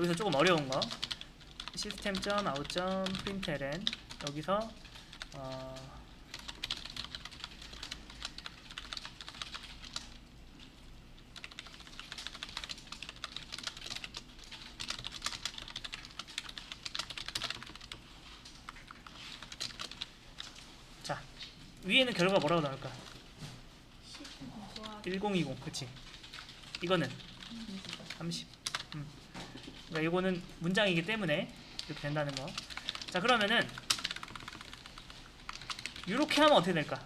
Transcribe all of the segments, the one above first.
여기서 조금 어려운 거. 시스템.out.println 여기서 어, 자 위에는 결과 뭐라고 나올까? 1020 그치? 이거는? 30 음. 그러니까 이거는 문장이기 때문에 이렇게 된다는 거 자 그러면은 이렇게 하면 어떻게 될까?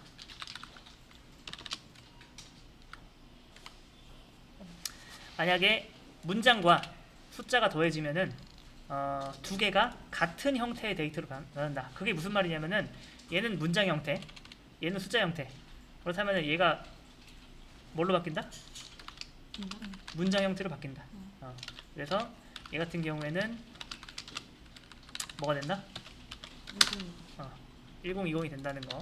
만약에 문장과 숫자가 더해지면은 어, 두 개가 같은 형태의 데이터로 변한다. 그게 무슨 말이냐면은 얘는 문장 형태 얘는 숫자 형태. 그렇다면 얘가 뭘로 바뀐다? 문장 형태로 바뀐다. 어, 그래서 얘 같은 경우에는 뭐가 된다? 어, 1020이 된다는 거.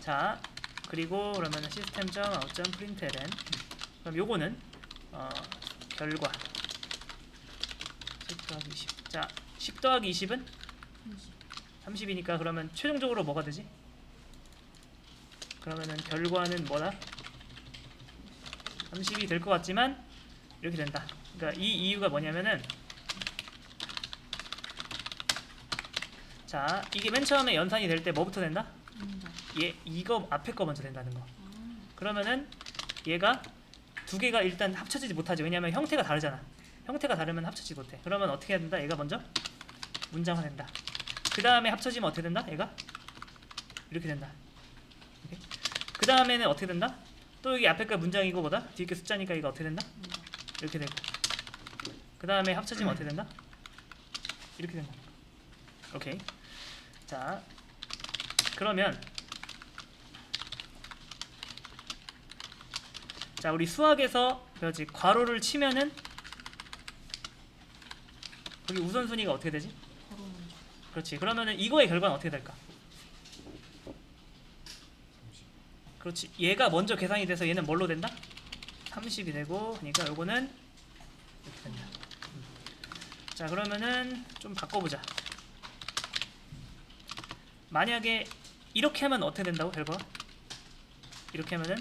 자, 그리고 그러면 시스템.out.println 그럼 요거는 어, 결과 10 더하기 20. 자, 10 더하기 20은 30 이니까 그러면 최종적으로 뭐가 되지? 그러면은 결과는 뭐다? 30이 될 것 같지만 이렇게 된다. 그러니까 이 이유가 뭐냐면은 자 이게 맨 처음에 연산이 될 때 뭐부터 된다? 얘 이거 앞에 거 먼저 된다는 거. 그러면은 얘가 두 개가 일단 합쳐지지 못하지. 왜냐면 형태가 다르잖아. 형태가 다르면 합쳐지지 못해. 그러면 어떻게 해야 된다? 얘가 먼저 문장화 된다. 그 다음에 합쳐지면 어떻게 된다? 얘가 이렇게 된다. 그 다음에는 어떻게 된다? 또 여기 앞에 거 문장이고 뭐다? 뒤에 게 숫자니까 이거 어떻게 된다? 이렇게 되고 그 다음에 합쳐지면 어떻게 된다? 이렇게 된다 오케이 자 그러면 자 우리 수학에서 배웠지 괄호를 치면은 거기 우선순위가 어떻게 되지? 그렇지 그러면은 이거의 결과는 어떻게 될까? 그렇지 얘가 먼저 계산이 돼서 얘는 뭘로 된다? 30이 되고 그러니까 요거는 이렇게 된다 음. 자 그러면은 좀 바꿔보자 만약에 이렇게 하면 어떻게 된다고 결과? 이렇게 하면은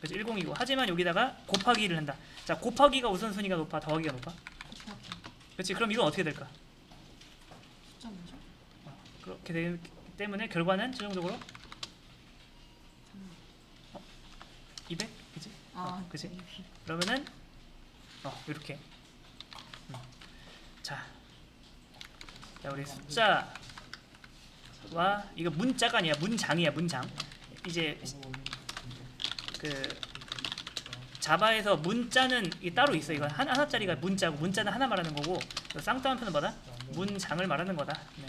그렇지 10이고 하지만 여기다가 곱하기를 한다 자 곱하기가 우선순위가 높아 더하기가 높아? 그렇지 그럼 이건 어떻게 될까? 어, 그렇게 되기 때문에 결과는 최종적으로 200? 그지? 아, 어, 그지? 그러면은 어 이렇게 음. 자, 자 우리 숫자와 이거 문자가 아니야 문장이야 문장 이제 그 자바에서 문자는 이 따로 있어 이건 하나, 하나 짜리가 문자고 문자는 하나 말하는 거고 그 쌍따옴표는 뭐다? 문장을 말하는 거다 네.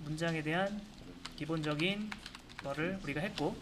문장에 대한 기본적인 거를 우리가 했고